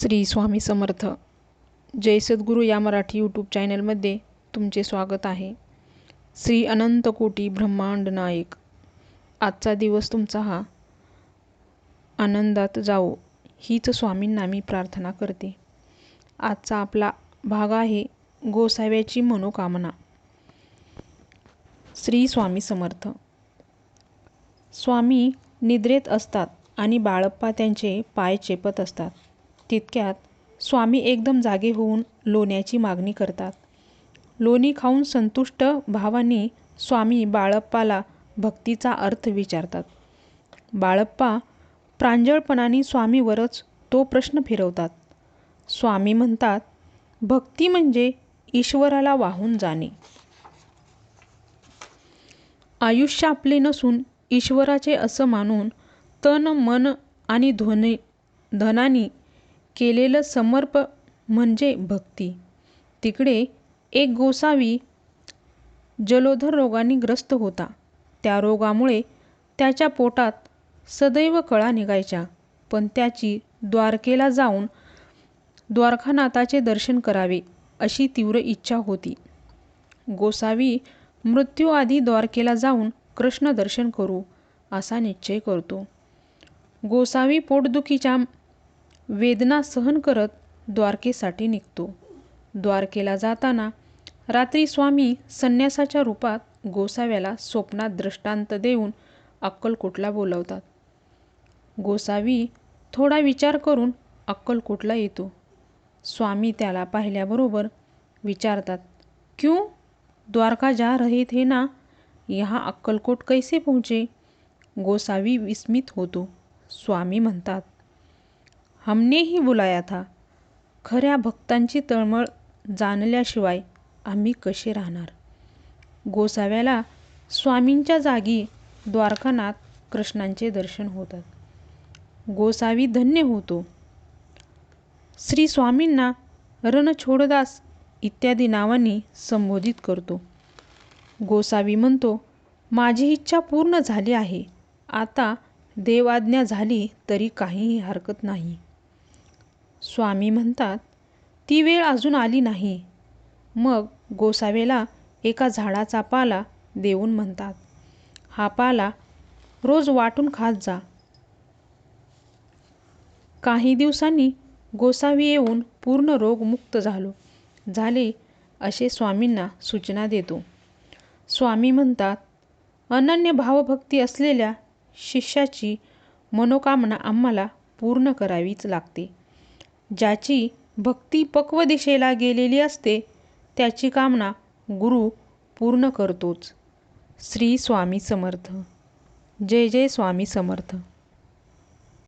श्री स्वामी समर्थ. जय सद्गुरू या मराठी यूट्यूब चॅनलमध्ये तुमचे स्वागत आहे. श्री अनंतकोटी ब्रह्मांड नायक. आजचा दिवस तुमचा हा आनंदात जावो हीच स्वामींना मी प्रार्थना करते. आजचा आपला भाग आहे गोसाव्याची मनोकामना. श्री स्वामी समर्थ. स्वामी निद्रेत असतात आणि बाळप्पा त्यांचे पाय चेपत असतात. तितक्यात स्वामी एकदम जागे होऊन लोण्याची मागणी करतात. लोणी खाऊन संतुष्ट भावाने स्वामी बाळप्पाला भक्तीचा अर्थ विचारतात. बाळप्पा प्रांजळपणाने स्वामीवरच तो प्रश्न फिरवतात. स्वामी म्हणतात भक्ती म्हणजे ईश्वराला वाहून जाणे. आयुष्य आपले नसून ईश्वराचे असं मानून तन मन आणि ध्वनी धनानी केलेलं समर्प म्हणजे भक्ती. तिकडे एक गोसावी जलोधर रोगाने ग्रस्त होता. त्या रोगामुळे त्याच्या पोटात सदैव कळा निघायच्या पण त्याची द्वारकेला जाऊन द्वारकानाथाचे दर्शन करावे अशी तीव्र इच्छा होती. गोसावी मृत्यूआधी द्वारकेला जाऊन कृष्ण दर्शन करू असा निश्चय करतो. गोसावी पोटदुखीच्या वेदना सहन करत द्वारकेसाठी निघतो. द्वारकेला जाताना रात्री स्वामी संन्यासाच्या रूपात गोसाव्याला स्वप्नात दृष्टांत देऊन अक्कलकोटला बोलवतात. गोसावी थोडा विचार करून अक्कलकोटला येतो. स्वामी त्याला पाहिल्याबरोबर विचारतात क्यों? द्वारका जा रहे थे ना? यहाँ अक्कलकोट कैसे पहुँचे? गोसावी विस्मित होतो. स्वामी म्हणतात हमने ही बुलाया था. खऱ्या भक्तांची तळमळ जाणल्याशिवाय आम्ही कसे राहणार? गोसाव्याला स्वामींच्या जागी द्वारकानाथ कृष्णांचे दर्शन होतात. गोसावी धन्य होतो. श्री स्वामींना रणछोडदास इत्यादी नावांनी संबोधित करतो. गोसावी म्हणतो माझी इच्छा पूर्ण झाली आहे. आता देवाज्ञा झाली तरी काहीही हरकत नाही. स्वामी म्हणतात ती वेळ अजून आली नाही. मग गोसावेला एका झाडाचा पाला देऊन म्हणतात हा पाला रोज वाटून खात जा. काही दिवसांनी गोसावी येऊन पूर्ण रोगमुक्त झालो. झाले असे स्वामींना सूचना देतो. स्वामी म्हणतात अनन्य भावभक्ती असलेल्या शिष्याची मनोकामना आम्हाला पूर्ण करावीच लागते. ज्याची भक्ती पक्व दिशेला गेलेली असते त्याची कामना गुरु पूर्ण करतोच. श्री स्वामी समर्थ. जय जय स्वामी समर्थ.